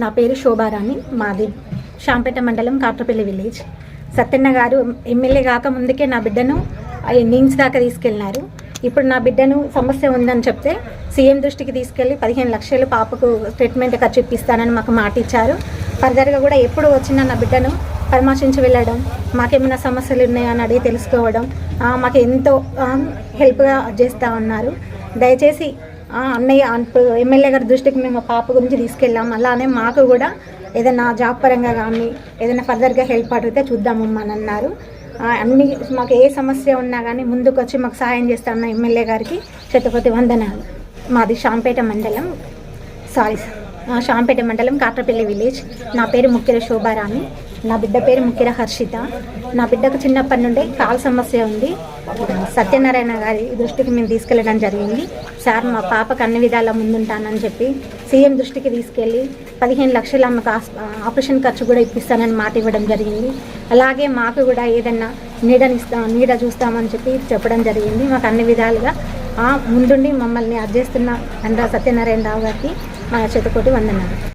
నా పేరు శోభారాణి. మాది శాంపేట మండలం కాట్రపల్లి విలేజ్. సత్యన్న గారు ఎమ్మెల్యే కాక ముందుకే నా బిడ్డను ఇన్నింగ్స్ దాకా తీసుకెళ్ళినారు ఇప్పుడు నా బిడ్డను సమస్య ఉందని చెప్తే సీఎం దృష్టికి తీసుకెళ్ళి పదిహేను లక్షలు పాపకు ట్రీట్మెంట్ ఖర్చు ఇప్పిస్తానని మాకు మాట ఇచ్చారు. ఫర్దర్గా కూడా ఎప్పుడు వచ్చినా నా బిడ్డను పరామర్శించి వెళ్ళడం మాకేమైనా సమస్యలు ఉన్నాయని అడిగి తెలుసుకోవడం మాకు ఎంతో హెల్ప్గా చేస్తూ ఉన్నారు. దయచేసి అన్నయ్య ఇప్పుడు ఎమ్మెల్యే గారి దృష్టికి మేము పాప గురించి తీసుకెళ్ళాం. అలానే మాకు కూడా ఏదైనా జాబ్ పరంగా కానీ ఏదైనా ఫర్దర్గా హెల్ప్ అడిగితే చూద్దామమ్మా అని అన్నారు. అన్ని మాకు ఏ సమస్య ఉన్నా కానీ ముందుకు వచ్చి మాకు సహాయం చేస్తామన్న ఎమ్మెల్యే గారికి శతపతి వందనాలు. మాది షాంపేట మండలం. సారీ సార్ షాంపేట మండలం కాట్రపల్లి విలేజ్ నా పేరు ముక్కిర శోభారాణి. నా బిడ్డ పేరు ముఖ్యర హర్షిత. నా బిడ్డకు చిన్నప్పటి నుండే కాల్ సమస్య ఉంది. సత్యనారాయణ గారి దృష్టికి మేము తీసుకెళ్ళడం జరిగింది. సార్ మా పాపకు అన్ని విధాలా ముందుంటానని చెప్పి సీఎం దృష్టికి తీసుకెళ్ళి పదిహేను లక్షల ఆమెకు ఆపరేషన్ ఖర్చు కూడా ఇప్పిస్తానని మాట ఇవ్వడం జరిగింది. అలాగే మాకు కూడా ఏదన్నా నీడనిస్తా నీడ చూస్తామని చెప్పి చెప్పడం జరిగింది. మాకు అన్ని విధాలుగా ఆ, ముందుండి మమ్మల్ని అర్జేస్తున్న అండ్రా సత్యనారాయణ రావు గారికి మా చేతకోటి వందనాలు.